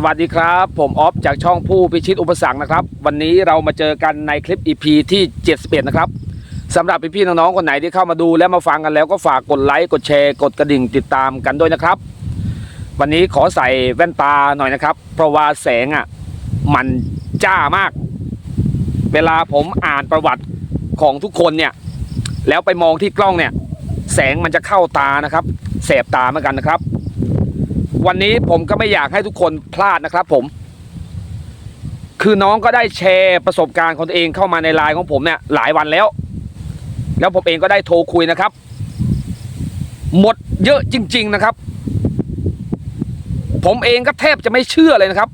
สวัสดีครับ ผมออฟจากช่องผู้พิชิตอุปสรรคนะครับ วันนี้เรามาเจอกันในคลิป EP ที่ 71 นะครับสำหรับพี่ๆน้องๆคนไหนที่เข้ามาดูและมาฟังกันแล้วก็ฝากกดไลค์กดแชร์กดกระดิ่งติดตามกันด้วยนะครับ วันนี้ขอใส่แว่นตาหน่อยนะครับ เพราะว่าแสงอะมันจ้ามาก เวลาผมอ่านประวัติของทุกคนเนี่ย แล้วไปมองที่กล้องเนี่ย แสงมันจะเข้าตานะครับ แสบตาเหมือนกันนะครับ วันนี้ผมก็ไม่อยากให้ทุกคนพลาดนะครับผม คือน้องก็ได้แชร์ประสบการณ์ของตัวเองเข้ามาในไลน์ของผมเนี่ยหลายวันแล้ว แล้วผมเองก็ได้โทรคุยนะครับ หมดเยอะจริง ๆนะครับ ผมเองก็แทบจะไม่เชื่อเลยนะครับ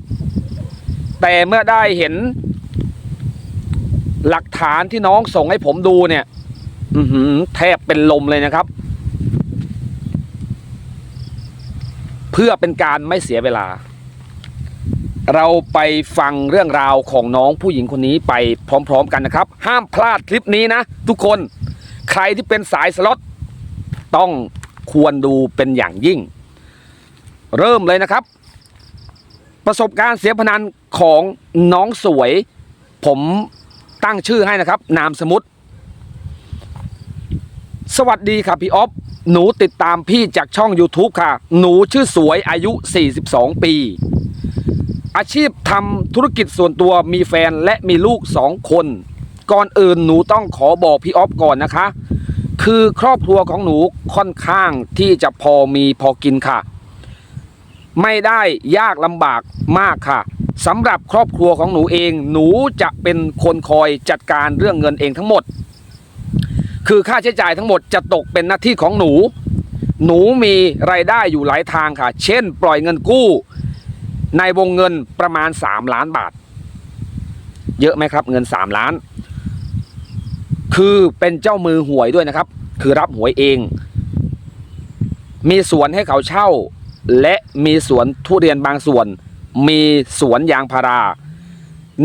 แต่เมื่อได้เห็น หลักฐานที่น้องส่งให้ผมดูเนี่ยแทบเป็นลมเลยนะครับ เพื่อเป็นการไม่เสียเวลา เราไปฟังเรื่องราวของน้องผู้หญิงคนนี้ไปพร้อม ๆ กันนะครับ ห้ามพลาดคลิปนี้นะ ทุกคนใครที่เป็นสายสล็อตต้องควรดูเป็นอย่างยิ่ง เริ่มเลยนะครับ ประสบการณ์เสียพนันของน้องสวย ผมตั้งชื่อให้นะครับ นามสมมุติ สวัสดีครับพี่ออฟ หนูติดตามพี่จากช่อง YouTube ค่ะ หนูชื่อสวยอายุ 42 ปี อาชีพทำธุรกิจส่วนตัวมีแฟนและมีลูกสองคน ก่อนอื่นหนูต้องขอบอกพี่ออฟก่อนนะคะ คือครอบครัวของหนูค่อนข้างที่จะพอมีพอกินค่ะ ไม่ได้ยากลำบากมากค่ะสำหรับครอบครัวของหนูเอง หนูจะเป็นคนคอยจัดการเรื่องเงินเองทั้งหมด คือค่าใช้จ่ายทั้งหมดจะตกเป็นหน้าที่ของหนู หนูมีรายได้อยู่หลายทางค่ะ เช่น ปล่อยเงินกู้ ในวงเงินประมาณ 3 ล้านบาท เยอะไหมครับ เงิน 3 ล้าน คือเป็นเจ้ามือหวยด้วยนะครับ คือรับหวยเอง มีสวนให้เขาเช่า และมีสวนทุเรียนบางส่วน มีสวนยางพารา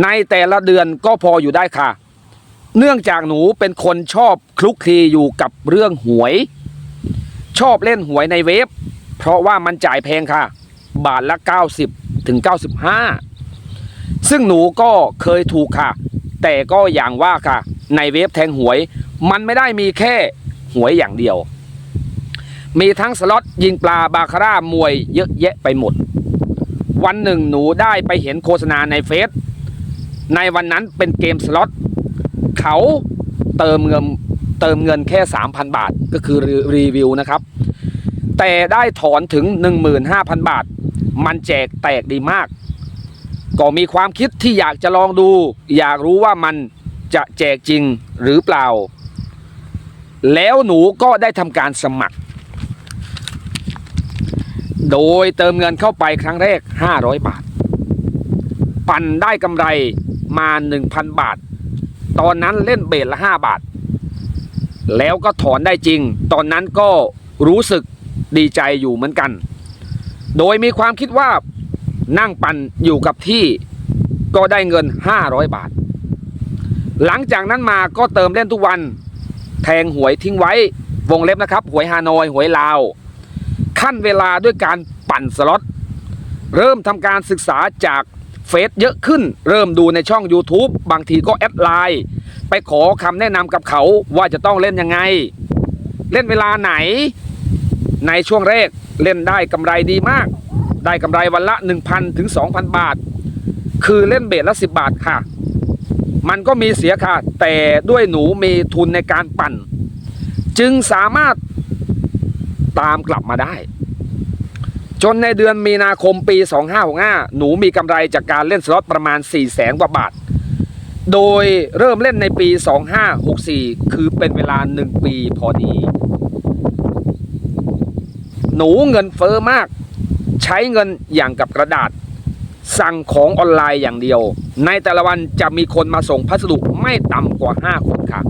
ในแต่ละเดือนก็พออยู่ได้ค่ะ เนื่องจากหนูเป็นคนชอบคลุกคลีอยู่กับเรื่องหวย ชอบเล่นหวยในเว็บ เพราะว่ามันจ่ายแพงค่ะ บาทละ 90ถึง95 ซึ่งหนูก็เคยถูกค่ะ แต่ก็อย่างว่าค่ะ ในเว็บแทงหวย มันไม่ได้มีแค่หวยอย่างเดียว มีทั้งสล็อตยิงปลาบาคาร่ามวยเยอะแยะไปหมด วันหนึ่งหนูได้ไปเห็นโฆษณาในเฟซในวันนั้นเป็นเกมสล็อต เขาเติมเงินเติมเงินแค่ 3,000 บาทก็คือรีรีวิวนะครับ แต่ได้ถอนถึง 15,000 บาท มันแจกแตกดีมาก ก็มีความคิดที่อยากจะลองดู อยากรู้ว่ามันจะแจกจริงหรือเปล่า แล้วหนูก็ได้ทำการสมัคร โดยเติมเงินเข้าไปครั้งแรก 500 บาท ปั่นได้กำไรมา 1,000 บาท ตอนนั้นเล่นเบสละ 5 บาท แล้วก็ถอนได้จริง ตอนนั้นก็รู้สึกดีใจอยู่เหมือนกัน โดยมีความคิดว่านั่งปั่นอยู่กับที่ก็ได้เงิน 500 บาท หลังจากนั้นมาก็เติมเล่นทุกวัน แทงหวยทิ้งไว้วงเล็บนะครับ หวยฮานอย หวยลาว ขั้นเวลาด้วยการปั่นสล็อต เริ่มทำการศึกษาจาก เฟซเยอะขึ้น เริ่มดูในช่อง YouTube บางทีก็แอดไลน์ไปขอคำแนะนำกับเขาว่าจะต้องเล่นยังไง เล่นเวลาไหน ในช่วงแรกเล่นได้กำไรดีมาก ได้กำไรวันละ 1,000 ถึง 2,000 บาท คือเล่นเบสละ 10 บาทค่ะ มันก็มีเสียค่ะ แต่ด้วยหนูมีทุนในการปั่น จึงสามารถตามกลับมาได้ จนในเดือนมีนาคมปี 2565 หนูมีกำไรจากการเล่นสล็อตประมาณ 4 0 0แสนกว่าบาท โดยเริ่มเล่นในปี 2564 คือเป็นเวลา 1 ปีพอดี หนูเงินเฟอ้อมาก ใช้เงินอย่างกับกระดาษ สั่งของออนไลน์อย่างเดียว ในแต่ละวันจะมีคนมาส่งพัสดุไม่ต่ำกว่า 5 คนค่ะ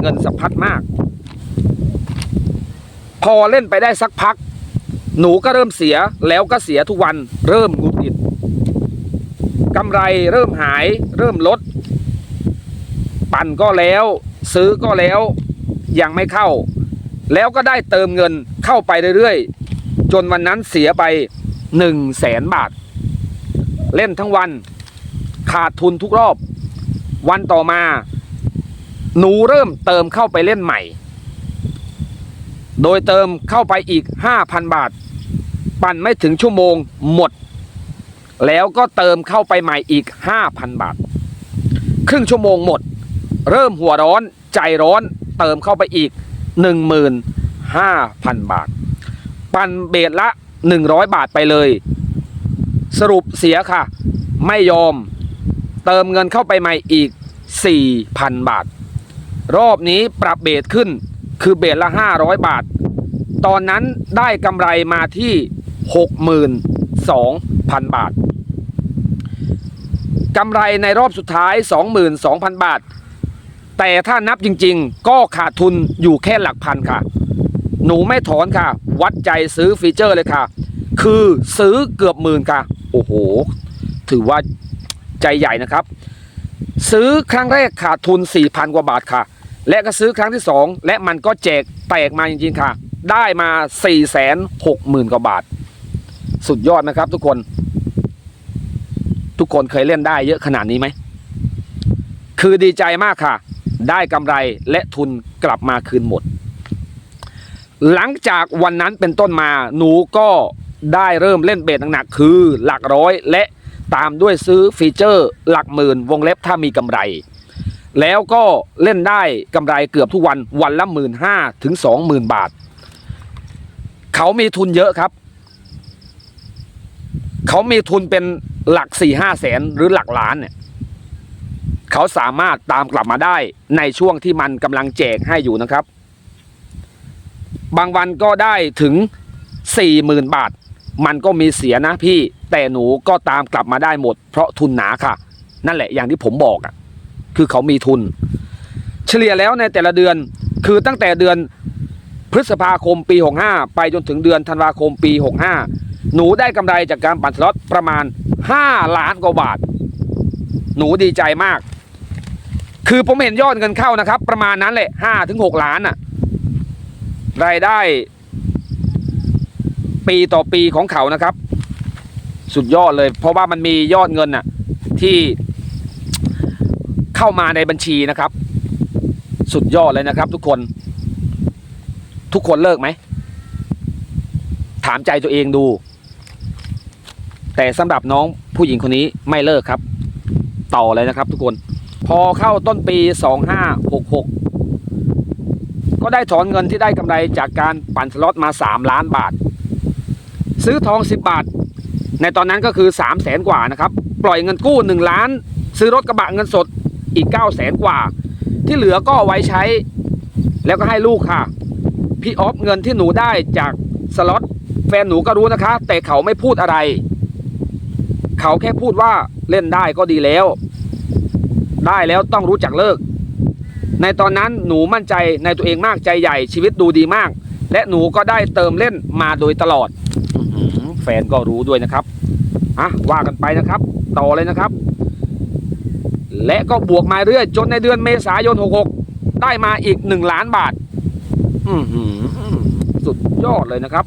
เงินสะพัดมาก พอเล่นไปได้สักพัก หนูก็เริ่มเสียแล้วก็เสียทุกวันเริ่มงุดหงิดกำไรเริ่มหายเริ่มลด ปั่นก็แล้ว ซื้อก็แล้วยังไม่เข้า แล้วก็ได้เติมเงินเข้าไปเรื่อยๆ จนวันนั้นเสียไป1 0 0 0 0แสนบาท เล่นทั้งวัน ขาดทุนทุกรอบ วันต่อมา หนูเริ่มเติมเข้าไปเล่นใหม่ โดยเติมเข้าไปอีก 5,000 บาท ปั่นไม่ถึงชั่วโมงหมด แล้วก็เติมเข้าไปใหม่อีก 5,000 บาท ครึ่งชั่วโมงหมด เริ่มหัวร้อนใจร้อนเติมเข้าไปอีก 15,000 บาท ปั่นเบสละ 100 บาทไปเลย สรุปเสียค่ะ ไม่ยอม เติมเงินเข้าไปใหม่อีก 4,000 บาท รอบนี้ปรับเบสขึ้นคือเบสละ 500 บาท ตอนนั้นได้กำไรมาที่ 62,000 บาทกำไรในรอบสุดท้าย 22,000 บาท แต่ถ้านับจริงๆ ก็ขาดทุนอยู่แค่หลักพันค่ะ หนูไม่ถอนค่ะ วัดใจซื้อฟีเจอร์เลยค่ะ คือซื้อเกือบหมื่นค่ะ โอ้โห ถือว่าใจใหญ่นะครับ ซื้อครั้งแรกขาดทุน 4,000 กว่าบาทค่ะ และก็ซื้อครั้งที่ 2 และมันก็แจกแตกมาจริงๆค่ะ ได้มา 460,000 กว่าบาท สุดยอดนะครับ ทุกคน ทุกคนเคยเล่นได้เยอะขนาดนี้ไหม คือดีใจมากค่ะ ได้กำไรและทุนกลับมาคืนหมด หลังจากวันนั้นเป็นต้นมาหนูก็ได้เริ่มเล่นเบสหนักๆคือหลักร้อยและตามด้วยซื้อฟีเจอร์หลักหมื่นวงเล็บถ้ามีกำไร แล้วก็เล่นได้กำไรเกือบทุกวันวันละหมื่นห้าถึงสองหมื่นบาท เขามีทุนเยอะครับ เขามีทุนเป็นหลักสี่ห้าแสนหรือหลักล้านเนี่ยเขาสามารถตามกลับมาได้ในช่วงที่มันกำลังแจกให้อยู่นะครับ บางวันก็ได้ถึงสี่หมื่นบาท มันก็มีเสียนะพี่แต่หนูก็ตามกลับมาได้หมด เพราะทุนหนาค่ะ นั่นแหละอย่างที่ผมบอกอะคือเขามีทุน เฉลี่ยแล้วในแต่ละเดือนคือตั้งแต่เดือนพฤษภาคมปี 65 ไปจนถึงเดือนธันวาคมปี 65 หนูได้กำไรจากการปั่นสล็อตประมาณ 5 ล้านกว่าบาท หนูดีใจมาก คือผมเห็นยอดเงินเข้านะครับ ประมาณนั้นแหละ5ถึง6ล้านน่ะรายได้ ปีต่อปีของเขานะครับ สุดยอดเลย เพราะว่ามันมียอดเงินน่ะ ที่เข้ามาในบัญชีนะครับ สุดยอดเลยนะครับ ทุกคน ทุกคนเลิกไหมถามใจตัวเองดู แต่สำหรับน้องผู้หญิงคนนี้ไม่เลิกครับ ต่อเลยนะครับทุกคน พอเข้าต้นปี 2566 ก็ได้ถอนเงินที่ได้กำไรจากการปั่นสล็อตมา 3 ล้านบาท ซื้อทอง 10 บาท ในตอนนั้นก็คือ 3 0 0แสนกว่านะครับ ปล่อยเงินกู้ 1 ล้าน ซื้อรถกระบะเงินสดอีก 9 0 0แสนกว่า ที่เหลือก็ไว้ใช้ แล้วก็ให้ลูกค่ะ พี่ออฟเงินที่หนูได้จากสล็อตแฟนหนูก็รู้นะคะ แต่เขาไม่พูดอะไร เขาแค่พูดว่าเล่นได้ก็ดีแล้ว ได้แล้วต้องรู้จักเลิก ในตอนนั้นหนูมั่นใจในตัวเองมากใจใหญ่ชีวิตดูดีมาก และหนูก็ได้เติมเล่นมาโดยตลอดอแฟนก็รู้ด้วยนะครับอะว่ากันไปนะครับ ต่อเลยนะครับ และก็บวกมาเรื่อยจนในเดือนเมษายน 66 ได้มาอีก 1 ล้านบาทอือหือสุดยอดเลยนะครับ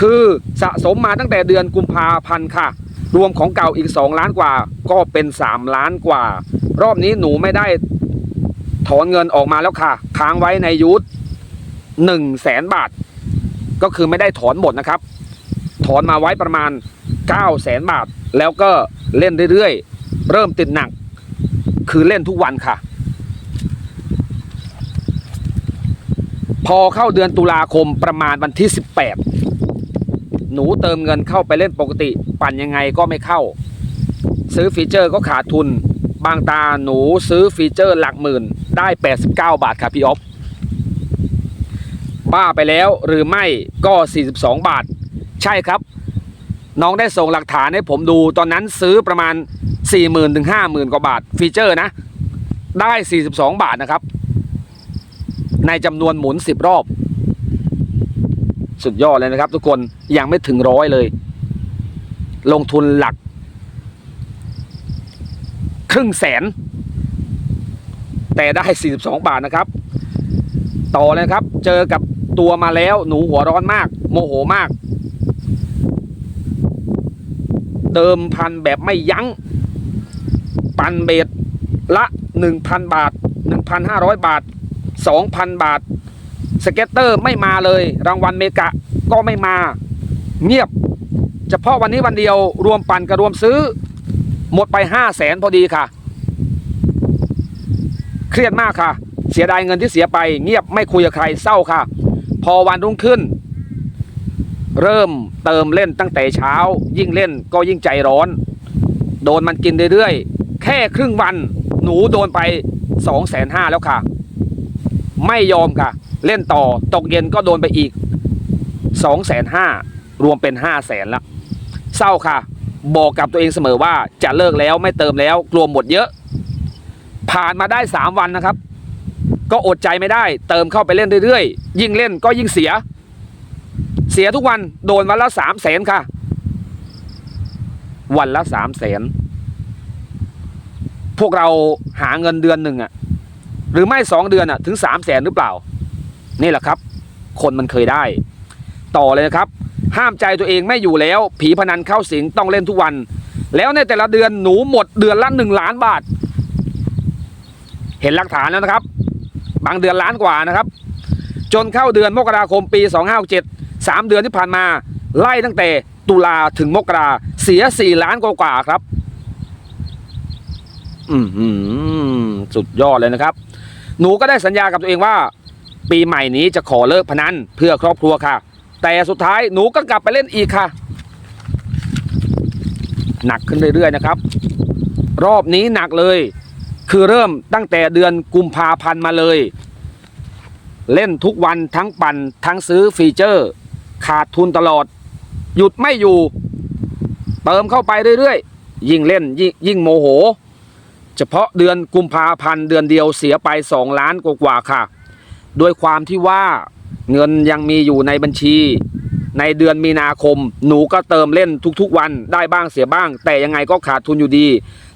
คือสะสมมาตั้งแต่เดือนกุมภาพันธ์ค่ะ รวมของเก่าอีก 2 ล้านกว่า ก็เป็น 3 ล้านกว่า รอบนี้หนูไม่ได้ถอนเงินออกมาแล้วค่ะ ค้างไว้ในยูทหนึ่งแสนบาท ก็คือไม่ได้ถอนหมดนะครับ ถอนมาไว้ประมาณ9แสนบาท แล้วก็เล่นเรื่อยๆ เริ่มติดหนัก คือเล่นทุกวันค่ะ พอเข้าเดือนตุลาคมประมาณวันที่ 18 หนูเติมเงินเข้าไปเล่นปกติ ปั่นยังไงก็ไม่เข้า ซื้อฟีเจอร์ก็ขาดทุน บางตาหนูซื้อฟีเจอร์หลักหมื่น ได้ 89 บาทครับพี่ออฟบ้าไปแล้วหรือไม่ก็ 42 บาท ใช่ครับ น้องได้ส่งหลักฐานให้ผมดู ตอนนั้นซื้อประมาณ 40,000ถึง50,000 กว่าบาท ฟีเจอร์นะ ได้ 42 บาทนะครับ ในจำนวนหมุน 10 รอบ สุดยอดเลยนะครับ ทุกคนยังไม่ถึงร้อยเลย ลงทุนหลัก ครึ่งแสน แต่ได้ 42 บาทนะครับ ต่อเลยครับ เจอกับตัวมาแล้วหนูหัวร้อนมาก โมโหมากเดิมพันแบบไม่ยัง้ง ปันเบสละ 1,000 บาท 1,500 บาท 2,000 บาท สเก็ตเตอร์ไม่มาเลย รางวัลเมกะก็ไม่มาเงียบ เฉพาะวันนี้วันเดียวรวมปั่นกับรวมซื้อ หมดไป5 0 0แสนพอดีค่ะ เครียดมากค่ะ เสียดายเงินที่เสียไปเงียบไม่คุยกับใครเศร้าค่ะ พอวันรุ่งขึ้น เริ่มเติมเล่นตั้งแต่เช้า ยิ่งเล่นก็ยิ่งใจร้อน โดนมันกินเรื่อยๆ แค่ครึ่งวันหนูโดนไปสองแสนห้าแล้วค่ะ ไม่ยอมค่ะ เล่นต่อตกเย็นก็โดนไปอีกสองแสนห้ารวมเป็นห้าแสนละเศร้าค่ะ บอกกับตัวเองเสมอว่าจะเลิกแล้วไม่เติมแล้วกลัวหมดเยอะ ผ่านมาได้สามวันนะครับ ก็อดใจไม่ได้ เติมเข้าไปเล่นเรื่อยๆ ยิ่งเล่นก็ยิ่งเสีย เสียทุกวันโดนวันละสามแสนค่ะ วันละสามแสนพวกเราหาเงินเดือนหนึ่งอะหรือไม่สองเดือนอะถึงสามแสนหรือเปล่า นี่แหละครับ คนมันเคยได้ ต่อเลยนะครับ ห้ามใจตัวเองไม่อยู่แล้ว ผีพนันเข้าสิงต้องเล่นทุกวัน แล้วในแต่ละเดือนหนูหมดเดือนละหนึ่งล้านบาท เห็นหลักฐานแล้วนะครับ บางเดือนล้านกว่านะครับ จนเข้าเดือนมกราคมปี2567สามเดือนที่ผ่านมา ไล่ตั้งแต่ตุลาถึงมกราเสีย4ล้านกว่าๆครับ อือหือสุดยอดเลยนะครับ หนูก็ได้สัญญากับตัวเองว่า ปีใหม่นี้จะขอเลิกพนันเพื่อครอบครัวค่ะ แต่สุดท้ายหนูก็กลับไปเล่นอีกค่ะ หนักขึ้นเรื่อยๆนะครับ รอบนี้หนักเลย คือเริ่มตั้งแต่เดือนกุมภาพันธ์มาเลย เล่นทุกวันทั้งปั่นทั้งซื้อฟีเจอร์ ขาดทุนตลอด หยุดไม่อยู่ เติมเข้าไปเรื่อยๆ ยิ่งเล่นยิงยิ่งโมโห เฉพาะเดือนกุมภาพันธ์เดือนเดียวเสียไป 2 ล้านกว่าๆค่ะ โดยความที่ว่าเงินยังมีอยู่ในบัญชี ในเดือนมีนาคม หนูก็เติมเล่นทุกๆวันได้บ้างเสียบ้าง แต่ยังไงก็ขาดทุนอยู่ดี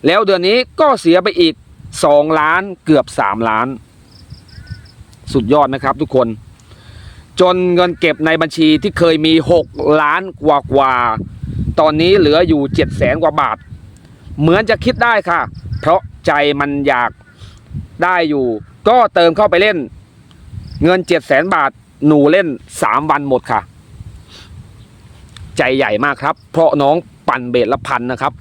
แล้วเดือนนี้ก็เสียไปอีก 2 ล้านเกือบ 3 ล้าน สุดยอดนะครับทุกคน จนเงินเก็บในบัญชีที่เคยมี 6 ล้านกว่ากว่าตอนนี้เหลืออยู่7 0 0แสนกว่าบาท เหมือนจะคิดได้ค่ะ เพราะใจมันอยากได้อยู่ ก็เติมเข้าไปเล่น เงิน7 0 0แสนบาทหนูเล่น3วันหมดค่ะ ใจใหญ่มากครับ เพราะน้องปั่นเบสละพันนะครับ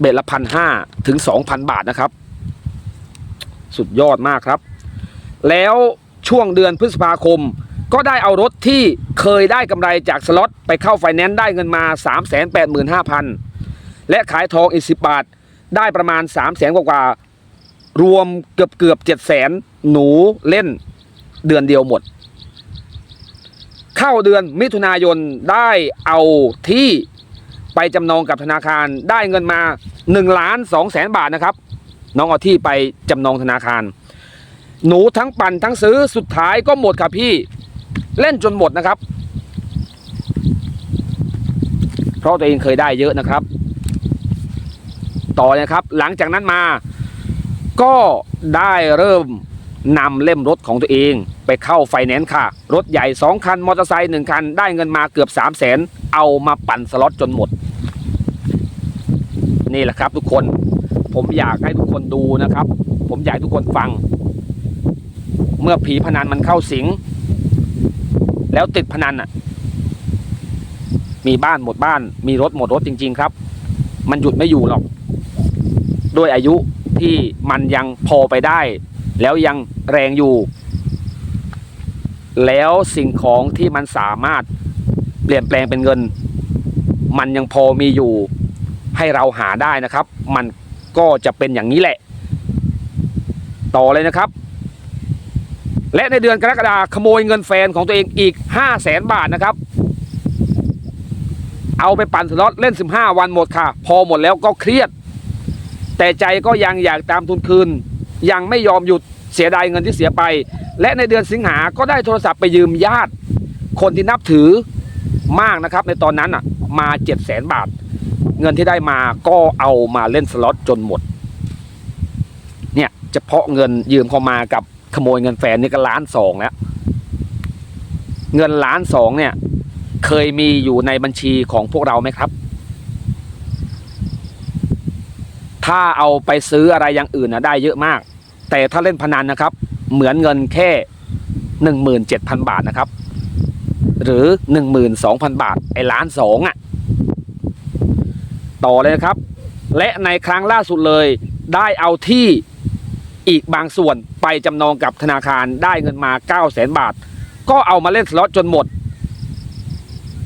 เบสละพันห้าถึงสองพันบาทนะครับ สุดยอดมากครับ แล้วช่วงเดือนพฤษภาคม ก็ได้เอารถที่เคยได้กำไรจากสล็อตไปเข้าไฟแนนซ์ได้เงินมา 3 8 5 0 0 0 และขายทองอีก 10 บาท ได้ประมาณ 3 0 0แสนกว่าๆรวมเกือบเกือบ7 0 0แสนหนูเล่น เดือนเดียวหมด เข้าเดือนมิถุนายนได้เอาที่ไปจำนองกับธนาคารได้เงินมา1ล้าน2แสนบาทนะครับ น้องเอาที่ไปจำนองธนาคาร หนูทั้งปั่นทั้งซื้อสุดท้ายก็หมดครับพี่เล่นจนหมดนะครับ เพราะตัวเองเคยได้เยอะนะครับ ต่อนะครับหลังจากนั้นมาก็ได้เริ่ม นำเล่มรถของตัวเอง ไปเข้าไฟแนนซ์ค่ะ รถใหญ่ 2 คัน มอเตอร์ไซค์1คัน ได้เงินมาเกือบ 3 0 0แสนเอามาปั่นสล็อตจนหมด นี่แหละครับทุกคนผมอยากให้ทุกคนดูนะครับ ผมอยากให้ทุกคนฟัง เมื่อผีพนันมันเข้าสิง แล้วติดพนันอะ มีบ้านหมดบ้าน มีรถหมดรถจริง ๆ ครับ มันหยุดไม่อยู่หรอก ด้วยอายุที่มันยังพอไปได้ แล้วยังแรงอยู่ แล้วสิ่งของที่มันสามารถเปลี่ยนแปลงเป็นเงิน มันยังพอมีอยู่ให้เราหาได้นะครับ มันก็จะเป็นอย่างนี้แหละ ต่อเลยนะครับ และในเดือนกรกฎาคมขโมยเงินแฟนของตัวเองอีก5 0 0แสนบาทนะครับ เอาไปปั่นสล็อตเล่น 15 วันหมดค่ะ พอหมดแล้วก็เครียด แต่ใจก็ยังอยากตามทุนคืน ยังไม่ยอมหยุดเสียดายเงินที่เสียไป และในเดือนสิงหาก็ได้โทรศัพท์ไปยืมญาติ คนที่นับถือมากนะครับ ในตอนนั้นอะมา7 0 0แสนบาท เงินที่ได้มาก็เอามาเล่นสล็อตจนหมด เนี่ยเฉพาะเงินยืมเข้ามากับขโมยเงินแฟนนี่ก็ล้านสองแล้ว เงินล้านสองเนี่ยเคยมีอยู่ในบัญชีของพวกเราไหมครับ ถ้าเอาไปซื้ออะไรอย่างอื่นนะได้เยอะมาก แต่ถ้าเล่นพนันนะครับ เหมือนเงินแค่หนึ่งหมื่นเจ็ดพันบาทนะครับ หรือหนึ่งหมื่นสองพันบาท ไอ้ล้านสองอะ ต่อเลยนะครับ และในครั้งล่าสุดเลยได้เอาที่อีกบางส่วนไปจำนองกับธนาคารได้เงินมา 9 0 0 0 0 0บาท ก็เอามาเล่นสล็อตจนหมด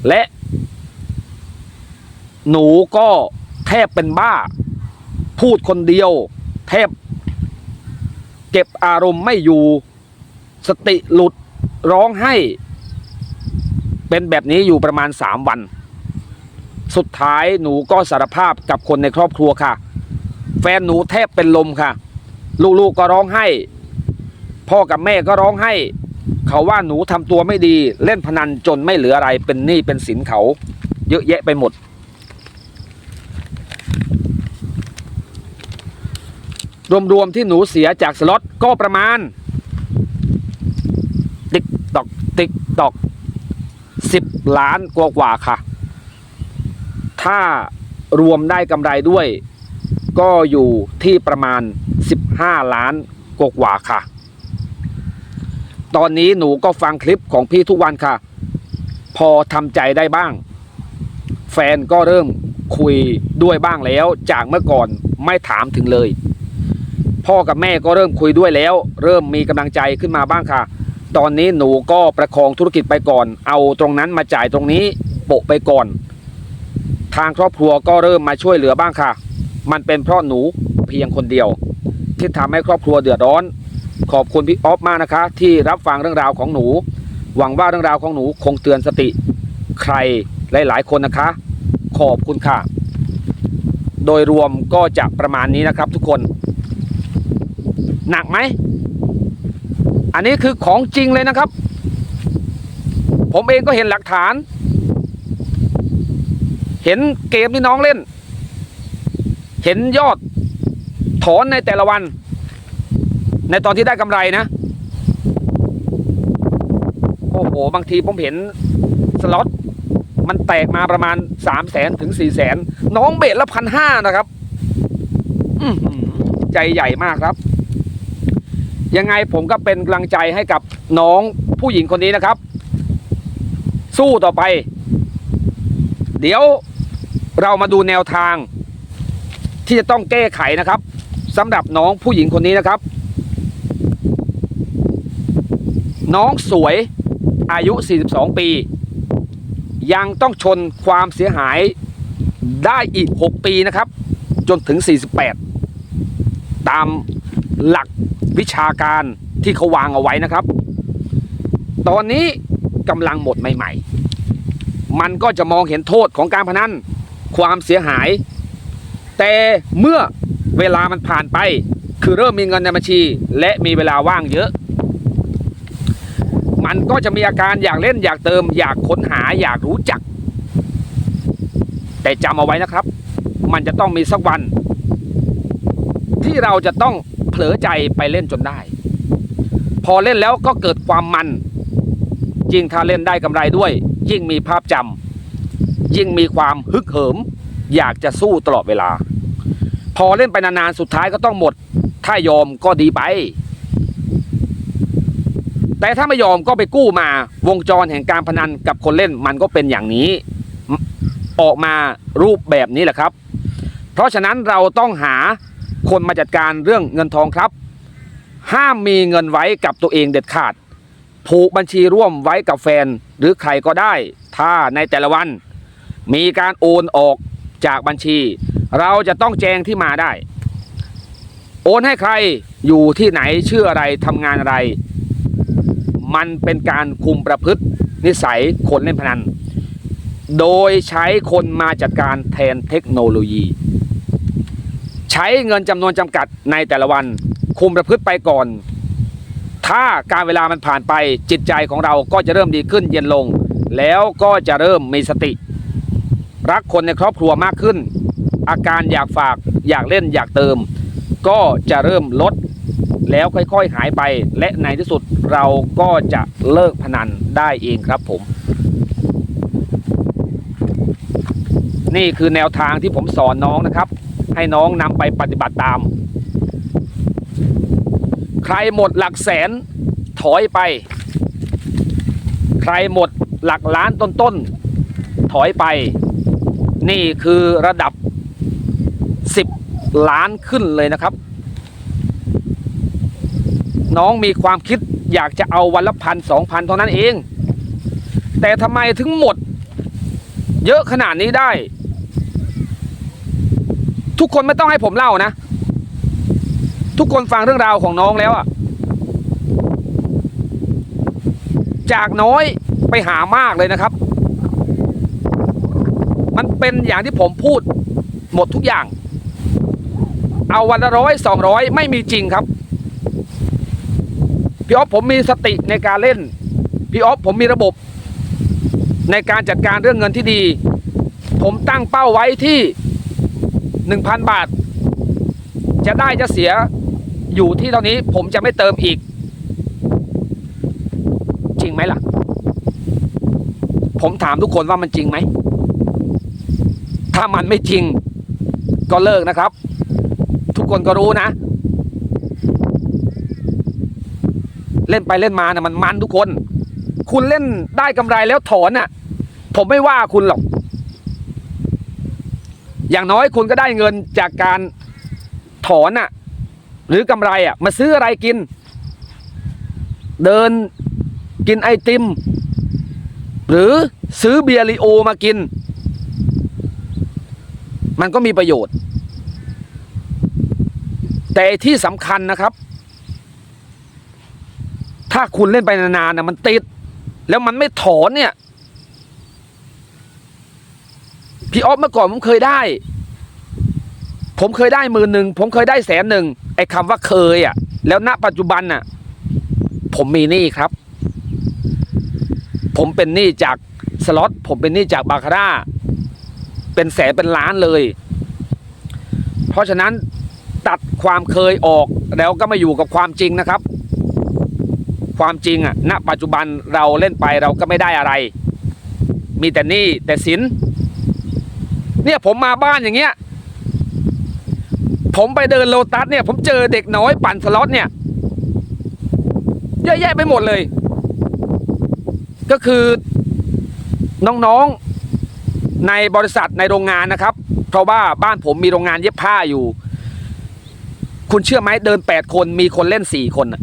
และ หนูก็แทบเป็นบ้า พูดคนเดียวแทบเก็บอารมณ์ไม่อยู่สติหลุดร้องไห้ เป็นแบบนี้อยู่ประมาณ3วัน สุดท้ายหนูก็สารภาพกับคนในครอบครัวค่ะ แฟนหนูแทบเป็นลมค่ะ ลูกๆก็ร้องไห้ พ่อกับแม่ก็ร้องไห้ เขาว่าหนูทำตัวไม่ดี เล่นพนันจนไม่เหลืออะไรเป็นหนี้เป็นสินเขา เยอะแยะไปหมด รวมๆที่หนูเสียจากสล็อตก็ประมาณ ติ๊กตอกติ๊กตอกสิบล้านกว่าๆค่ะ ถ้ารวมได้กำไรด้วย ก็อยู่ที่ประมาณ 15 ล้านกว่าๆค่ะ ตอนนี้หนูก็ฟังคลิปของพี่ทุกวันค่ะ พอทำใจได้บ้าง แฟนก็เริ่มคุยด้วยบ้างแล้วจากเมื่อก่อนไม่ถามถึงเลย พ่อกับแม่ก็เริ่มคุยด้วยแล้ว เริ่มมีกำลังใจขึ้นมาบ้างค่ะ ตอนนี้หนูก็ประคองธุรกิจไปก่อน เอาตรงนั้นมาจ่ายตรงนี้โปะไปก่อน ทางครอบครัวก็เริ่มมาช่วยเหลือบ้างค่ะ มันเป็นเพราะหนูเพียงคนเดียว ที่ทำให้ครอบครัวเดือดร้อน ขอบคุณพี่ออฟมากนะคะ ที่รับฟังเรื่องราวของหนู หวังว่าเรื่องราวของหนูคงเตือนสติ ใครหลาย ๆ คนนะคะ ขอบคุณค่ะ โดยรวมก็จะประมาณนี้นะครับทุกคน หนักไหม อันนี้คือของจริงเลยนะครับ ผมเองก็เห็นหลักฐาน เห็นเกมที่น้องเล่น เห็นยอดถอนในแต่ละวัน ในตอนที่ได้กำไรนะ โอ้โห บางทีผมเห็นสล็อตมันแตกมาประมาณสามแสนถึงสี่แสนน้องเบสละพันห้านะครับ ใจใหญ่มากครับ ยังไงผมก็เป็นกำลังใจให้กับน้องผู้หญิงคนนี้นะครับ สู้ต่อไป เดี๋ยวเรามาดูแนวทาง ที่จะต้องแก้ไขนะครับสำหรับน้องผู้หญิงคนนี้นะครับ น้องสวยอายุ 42 ปี ยังต้องชนความเสียหายได้อีก 6 ปีนะครับ จนถึง 48 ตามหลัก วิชาการที่เขาวางเอาไว้นะครับ ตอนนี้กำลังหมดใหม่ ๆ มันก็จะมองเห็นโทษของการพนันความเสียหาย แต่เมื่อเวลามันผ่านไป คือเริ่มมีเงินในบัญชี และมีเวลาว่างเยอะ มันก็จะมีอาการอยากเล่นอยากเติม อยากค้นหาอยากรู้จัก แต่จำเอาไว้นะครับ มันจะต้องมีสักวัน ที่เราจะต้อง เผลอใจไปเล่นจนได้ พอเล่นแล้วก็เกิดความมัน ยิ่งถ้าเล่นได้กำไรด้วย ยิ่งมีภาพจำยิ่งมีความฮึกเหิม อยากจะสู้ตลอดเวลา พอเล่นไปนานๆสุดท้ายก็ต้องหมด ถ้ายอมก็ดีไป แต่ถ้าไม่ยอมก็ไปกู้มาวงจรแห่งการพนันกับคนเล่นมันก็เป็นอย่างนี้ ออกมารูปแบบนี้แหละครับ เพราะฉะนั้นเราต้องหา คนมาจัดการเรื่องเงินทองครับ ห้ามมีเงินไว้กับตัวเองเด็ดขาด ผูกบัญชีร่วมไว้กับแฟนหรือใครก็ได้ ถ้าในแต่ละวัน มีการโอนออกจากบัญชี เราจะต้องแจ้งที่มาได้ โอนให้ใครอยู่ที่ไหนชื่ออะไรทำงานอะไร มันเป็นการคุมประพฤตินิสัยคนเล่นพนัน โดยใช้คนมาจัดการแทนเทคโนโลยี ใช้เงินจำนวนจำกัดในแต่ละวัน คุมประพฤติไปก่อน ถ้าการเวลามันผ่านไปจิตใจของเราก็จะเริ่มดีขึ้นเย็นลง แล้วก็จะเริ่มมีสติ รักคนในครอบครัวมากขึ้น อาการอยากฝากอยากเล่นอยากเติม ก็จะเริ่มลดแล้วค่อยๆหายไป และในที่สุดเราก็จะเลิกพนันได้เองครับผม นี่คือแนวทางที่ผมสอนน้องนะครับ ให้น้องนำไปปฏิบัติตาม ใครหมดหลักแสนถอยไป ใครหมดหลักล้านต้นๆถอยไป นี่คือระดับ 10 ล้านขึ้นเลยนะครับ น้องมีความคิดอยากจะเอาวันละพันสองพันเท่านั้นเอง แต่ทำไมถึงหมด เยอะขนาดนี้ได้ ทุกคนไม่ต้องให้ผมเล่านะ ทุกคนฟังเรื่องราวของน้องแล้วอะจากน้อยไปหามากเลยนะครับ มันเป็นอย่างที่ผมพูดหมดทุกอย่าง เอาวันละร้อยสองร้อยไม่มีจริงครับ พี่ออฟผมมีสติในการเล่น พี่ออฟผมมีระบบ ในการจัดการเรื่องเงินที่ดี ผมตั้งเป้าไว้ที่ หนึ่งพันบาท จะได้จะเสียอยู่ที่เท่านี้ผมจะไม่เติมอีก จริงไหมล่ะ ผมถามทุกคนว่ามันจริงไหม ถ้ามันไม่จริง ก็เลิกนะครับ ทุกคนก็รู้นะ เล่นไปเล่นมาเนี่ยมันมันทุกคน คุณเล่นได้กำไรแล้วถอนน่ะ ผมไม่ว่าคุณหรอก อย่างน้อยคุณก็ได้เงินจากการถอนน่ะหรือกำไรอะมาซื้ออะไรกิน เดินกินไอติม หรือซื้อเบียร์ลิโอมากิน มันก็มีประโยชน์ แต่ที่สำคัญนะครับ ถ้าคุณเล่นไปนานๆนะมันติด แล้วมันไม่ถอนเนี่ย พี่ออฟเมื่อก่อนผมเคยได้ ผมเคยได้หมื่นหนึ่งผมเคยได้แสนหนึ่งไอ้คำว่าเคยอะ แล้วณปัจจุบันน่ะ ผมมีหนี้ครับ ผมเป็นหนี้จากสล็อตผมเป็นหนี้จากบาคาร่าเป็นแสนเป็นล้านเลย เพราะฉะนั้นตัดความเคยออกแล้วก็มาอยู่กับความจริงนะครับ ความจริงอะณปัจจุบันเราเล่นไปเราก็ไม่ได้อะไร มีแต่หนี้แต่สิน เนี่ยผมมาบ้านอย่างเงี้ย ผมไปเดินโลตัสเนี่ย ผมเจอเด็กน้อยปั่นสล็อตเนี่ย เยอะแยะไปหมดเลย ก็คือน้องๆในบริษัทในโรงงานนะครับ เพราะว่าบ้านผมมีโรงงานเย็บผ้าอยู่ คุณเชื่อไหมเดินแปดคนมีคนเล่นสี่คนน่ะ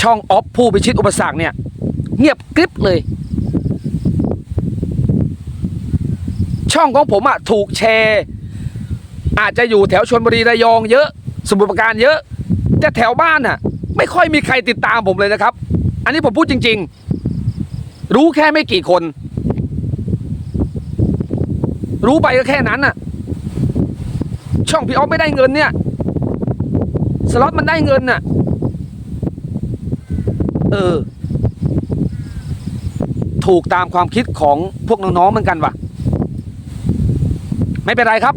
ช่องออฟผู้พิชิตอุปสรรคเนี่ย เงียบกริบเลย ช่องของผมอะถูกแชร์ อาจจะอยู่แถวชนบุรีระยองเยอะ สมุทรปราการเยอะ แต่แถวบ้านน่ะไม่ค่อยมีใครติดตามผมเลยนะครับ อันนี้ผมพูดจริง ๆ รู้แค่ไม่กี่คน รู้ไปก็แค่นั้นน่ะ ช่องพี่ออฟไม่ได้เงินเนี่ย สล็อตมันได้เงินน่ะ เออ ถูกตามความคิดของพวกน้องๆเหมือนกันว่ะ ไม่เป็นไรครับ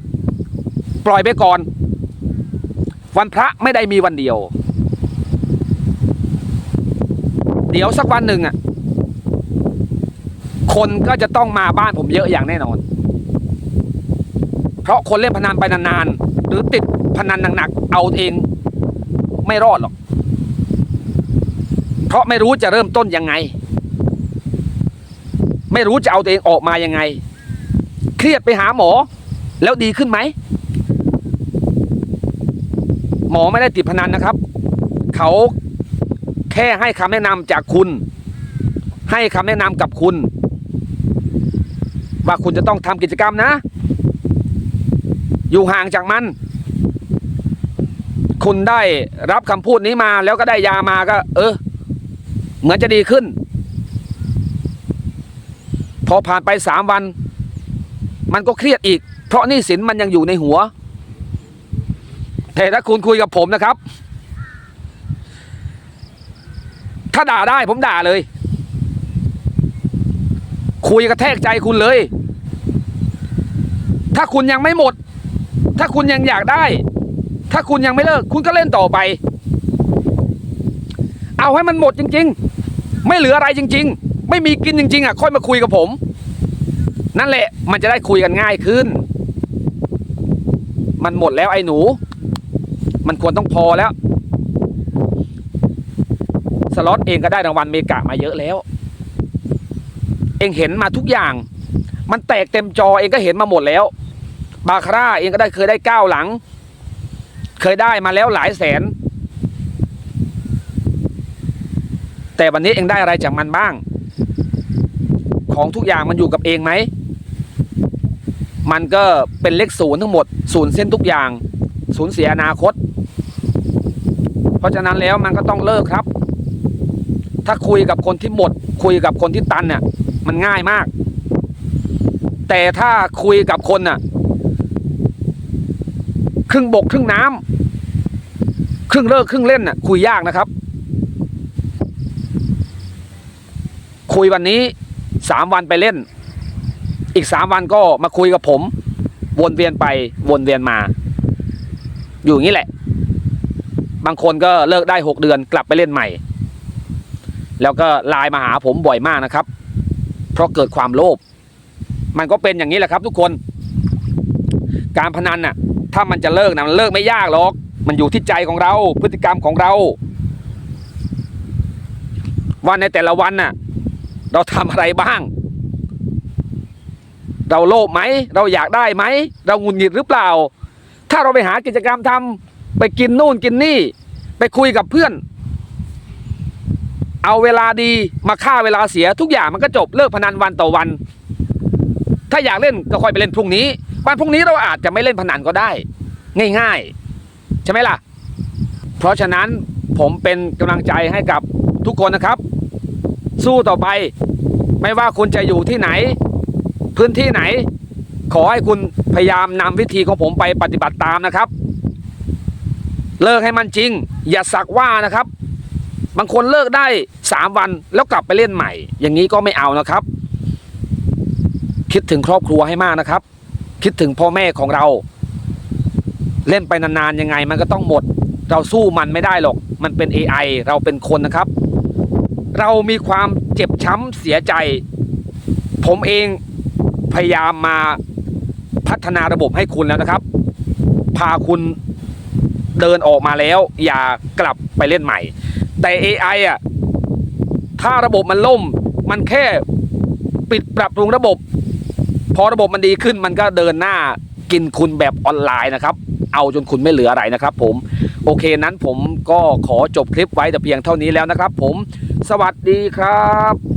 ปล่อยไปก่อน วันพระไม่ได้มีวันเดียว เดี๋ยวสักวันหนึ่งอะ คนก็จะต้องมาบ้านผมเยอะอย่างแน่นอน เพราะคนเล่นพนันไปนานๆหรือติดพนันหนักๆเอาเองไม่รอดหรอก เพราะไม่รู้จะเริ่มต้นยังไง ไม่รู้จะเอาตัวเองออกมายังไง เครียดไปหาหมอ แล้วดีขึ้นไหม หมอไม่ได้ติดพนันนะครับ เขาแค่ให้คำแนะนำจากคุณ ให้คำแนะนำกับคุณ ว่าคุณจะต้องทำกิจกรรมนะ อยู่ห่างจากมัน คุณได้รับคำพูดนี้มาแล้วก็ได้ยามาก็ เออ เหมือนจะดีขึ้น พอผ่านไปสามวัน มันก็เครียดอีก เพราะนี้สินมันยังอยู่ในหัว แต่ถ้าคุณคุยกับผมนะครับ ถ้าด่าได้ผมด่าเลย คุยกระแทกใจคุณเลย ถ้าคุณยังไม่หมด ถ้าคุณยังอยากได้ ถ้าคุณยังไม่เลิก คุณก็เล่นต่อไป เอาให้มันหมดจริง ๆ ไม่เหลืออะไรจริง ๆ ไม่มีกินจริง ๆอะค่อยมาคุยกับผม นั่นแหละมันจะได้คุยกันง่ายขึ้น มันหมดแล้วไอ้หนู มันควรต้องพอแล้ว สล็อตเองก็ได้รางวัลเมกะมาเยอะแล้ว เองเห็นมาทุกอย่าง มันแตกเต็มจอเองก็เห็นมาหมดแล้ว บาคาร่าเองก็ได้เคยได้เก้าหลัง เคยได้มาแล้วหลายแสน แต่วันนี้เองได้อะไรจากมันบ้าง ของทุกอย่างมันอยู่กับเองไหม มันก็เป็นเลขศูนย์ทั้งหมดศูนย์เส้นทุกอย่างศูนย์เสียอนาคต เพราะฉะนั้นแล้วมันก็ต้องเลิกครับ ถ้าคุยกับคนที่หมด คุยกับคนที่ตันเนี่ยมันง่ายมาก แต่ถ้าคุยกับคนน่ะ ครึ่งบกครึ่งน้ำครึ่งเลิกครึ่งเล่นน่ะ คุยยากนะครับ คุยวันนี้สามวันไปเล่น อีกสามวันก็มาคุยกับผม วนเวียนไปวนเวียนมา อยู่อย่างนี้แหละ บางคนก็เลิกได้หกเดือนกลับไปเล่นใหม่ แล้วก็ไลน์มาหาผมบ่อยมากนะครับ เพราะเกิดความโลภมันก็เป็นอย่างนี้แหละครับ ทุกคน การพนันน่ะ ถ้ามันจะเลิกนะมันเลิกไม่ยากหรอก มันอยู่ที่ใจของเราพฤติกรรมของเราวันในแต่ละวันน่ะ เราทำอะไรบ้าง เราโลภไหม เราอยากได้ไหม เราหงุดหงิดหรือเปล่า ถ้าเราไปหากิจกรรมทำไปกินนู่นกินนี่ ไปคุยกับเพื่อน เอาเวลาดีมาฆ่าเวลาเสียทุกอย่างมันก็จบเลิกพนันวันต่อวัน ถ้าอยากเล่นก็ค่อยไปเล่นพรุ่งนี้วันพรุ่งนี้เราอาจจะไม่เล่นพนันก็ได้ ง่ายๆ ใช่ไหมล่ะ เพราะฉะนั้นผมเป็นกำลังใจให้กับทุกคนนะครับ สู้ต่อไปไม่ว่าคุณจะอยู่ที่ไหน พื้นที่ไหน ขอให้คุณพยายามนำวิธีของผมไปปฏิบัติตามนะครับ เลิกให้มันจริง อย่าสักว่านะครับ บางคนเลิกได้สามวันแล้วกลับไปเล่นใหม่ อย่างนี้ก็ไม่เอานะครับ คิดถึงครอบครัวให้มากนะครับ คิดถึงพ่อแม่ของเรา เล่นไปนานๆยังไงมันก็ต้องหมด เราสู้มันไม่ได้หรอก มันเป็น AI เราเป็นคนนะครับเรามีความเจ็บช้ำเสียใจ ผมเอง พยายามมาพัฒนาระบบให้คุณแล้วนะครับ พาคุณเดินออกมาแล้ว อย่ากลับไปเล่นใหม่ แต่ AI อะถ้าระบบมันล่ม มันแค่ปิดปรับปรุงระบบ พอระบบมันดีขึ้นมันก็เดินหน้ากินคุณแบบออนไลน์นะครับ เอาจนคุณไม่เหลืออะไรนะครับ ผมโอเคนั้นผมก็ขอจบคลิปไว้แต่เพียงเท่านี้แล้วนะครับ ผม สวัสดีครับ